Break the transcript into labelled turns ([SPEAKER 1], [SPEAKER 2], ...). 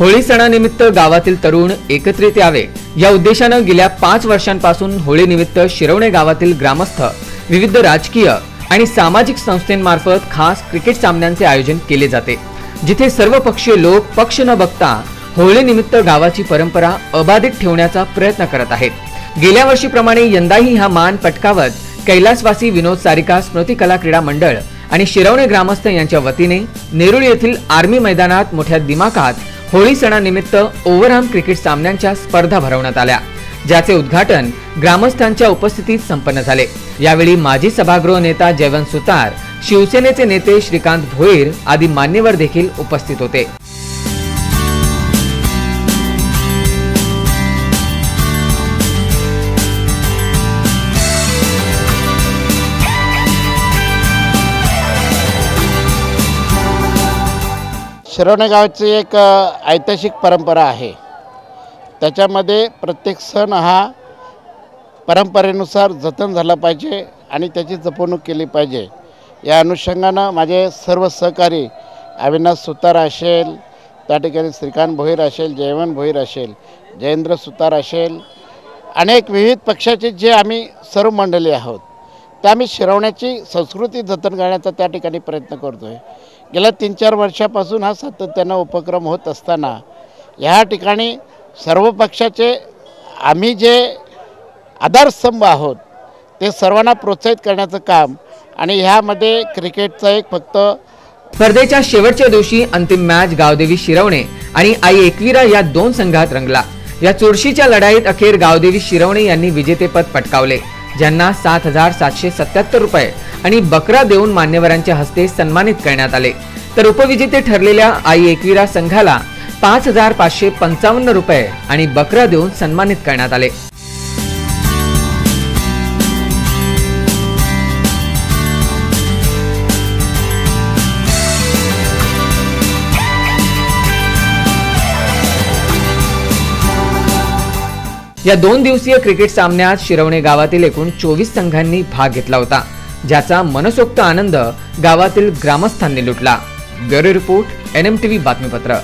[SPEAKER 1] होळी सणानिमित्त गावातील तरुण एकत्रित यावे. या उद्देशानं गेल्या पाच वर्षांपासून होळीनिमित्त शिरवणे गावातील ग्रामस्थ विविध राजकीय आणि सामाजिक संस्थेमार्फत खास क्रिकेट सामन्यांचे आयोजन केले जाते. जिथे सर्व पक्षीय लोक पक्ष न बघता होळीनिमित्त गावाची परंपरा अबाधित ठेवण्याचा प्रयत्न करत आहेत. गेल्या वर्षीप्रमाणे यंदाही हा मान पटकावत कैलासवासी विनोद सारिका स्मृती कला क्रीडा मंडळ आणि शिरवणे ग्रामस्थ यांच्या वतीने नेरुळ येथील आर्मी मैदानात मोठ्या दिमाखात होळी सणानिमित्त ओव्हरआर्म क्रिकेट सामन्यांच्या स्पर्धा भरवण्यात आल्या ज्याचे उद्घाटन ग्रामस्थांच्या उपस्थितीत संपन्न झाले. यावेळी माजी सभागृह नेता जयवंत सुतार शिवसेनेचे नेते श्रीकांत भोईर आदी मान्यवर देखील उपस्थित होते.
[SPEAKER 2] शिरवणे गावाची एक ऐतिहासिक परंपरा आहे. त्याच्यामध्ये प्रत्येक सण हा परंपरेनुसार जतन झाला पाहिजे आणि त्याची जपवणूक केली पाहिजे. या अनुषंगानं माझे सर्व सहकारी अविनाश सुतार असेल त्या ठिकाणी श्रीकांत भोईर असेल जयवंत भोईर असेल जयेंद्र सुतार असेल अनेक विविध पक्षाचे जे आम्ही सर्व मंडळी आहोत ते आम्ही शिरवण्याची संस्कृती जतन करण्याचा त्या ठिकाणी प्रयत्न करतो आहे गेल्या तीन चार वर्षापासून हा सातत्यानं उपक्रम होत असताना ह्या ठिकाणी सर्व पक्षाचे आम्ही जे आधारस्तंभ आहोत ते सर्वांना प्रोत्साहित करण्याचं काम आणि ह्यामध्ये क्रिकेटचं एक फक्त
[SPEAKER 1] स्पर्धेच्या शेवटच्या दिवशी अंतिम मॅच गावदेवी शिरवणे आणि आई एकविरा या दोन संघात रंगला. या चुरशीच्या लढाईत अखेर गावदेवी शिरवणे यांनी विजेतेपद पटकावले. ज्यांना सात हजार सातशे सत्याहत्तर रुपये आणि बकरा देऊन मान्यवरांच्या हस्ते सन्मानित करण्यात आले. तर उपविजेते ठरलेल्या आई एकविरा संघाला पाच हजार पाचशे पंचावन्न रुपये आणि बकरा देऊन सन्मानित करण्यात आले. या दोन दिवसीय क्रिकेट सामन्यात शिरवणे गावातील एकूण चोवीस संघांनी भाग घेतला होता ज्याचा मनसोक्त आनंद गावातील ग्रामस्थांनी लुटला. Bureau report N M TV बातमीपत्र.